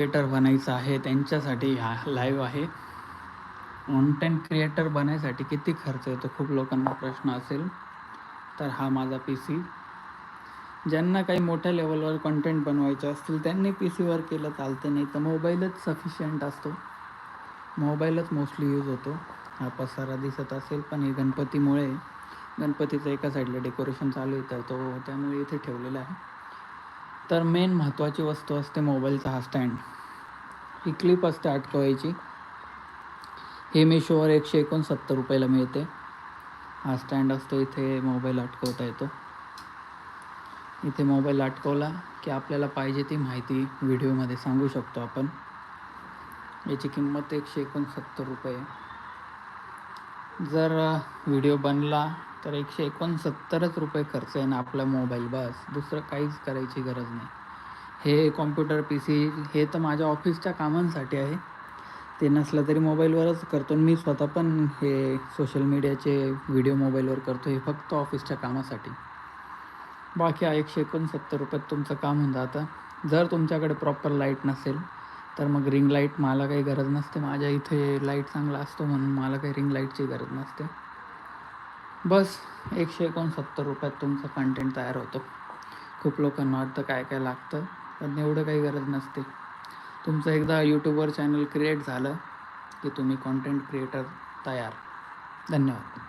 Creator बनायचं आहे त्यांच्यासाठी हा लाईव्ह आहे. कॉन्टेंट क्रिएटर बनायसाठी किती खर्च येतो खूप लोकांना प्रश्न असेल. तर हा माझा पी सी ज्यांना काही मोठ्या लेवलवर कंटेंट बनवायचे असतील त्यांनी पी सीवर केलं चालतं नाही तर मोबाईलच सफिशियंट असतो. मोबाईलच मोस्टली यूज होतो. हा पसारा दिसत असेल पण हे गणपतीमुळे गणपतीचं एका साईडला डेकोरेशन चालू आहे तर तो त्यामुळे इथे ठेवलेला आहे. तर मेन महत्त्वाची वस्तू असते मोबाईलचा हा स्टँड ही क्लिप असते अटकवायची हे मिशोवर एकशे एकोणसत्तर रुपयाला मिळते. हा स्टँड असतो इथे मोबाईल अटकवता येतो. इथे मोबाईल अटकवला की आपल्याला पाहिजे ती माहिती व्हिडिओमध्ये सांगू शकतो आपण. याची किंमत एकशे एकोणसत्तर रुपये. जर व्हिडिओ बनला तर एकशे एकोणसत्तरच रुपये खर्च आहे ना आपला मोबाईल बस. दुसरं काहीच करायची गरज नाही. हे कॉम्प्युटर पी सी हे तर माझ्या ऑफिसच्या कामांसाठी आहे. ते नसलं तरी मोबाईलवरच करतो मी स्वतः पण हे सोशल मीडियाचे व्हिडिओ मोबाईलवर करतो. हे फक्त ऑफिसच्या कामासाठी. बाकी एकशे एकोणसत्तर रुपयात तुमचं काम होऊन जातं. जर तुमच्याकडे प्रॉपर लाइट नसेल तर मग रिंग लाइट मला काही गरज नसते. माझ्या इथे लाइट चांगला असतो म्हणून मला काही रिंग लाईटची गरज नसते. बस एकशे एकोणसत्तर रुपयात तुमचं कंटेंट तयार होतो. खूप लोकांना वाटतं काय काय लागतं पण एवढं काही गरज नसते. तुमचं एकदा यूट्यूबवर चॅनल क्रिएट झालं की तुम्ही कॉन्टेंट क्रिएटर तयार. धन्यवाद.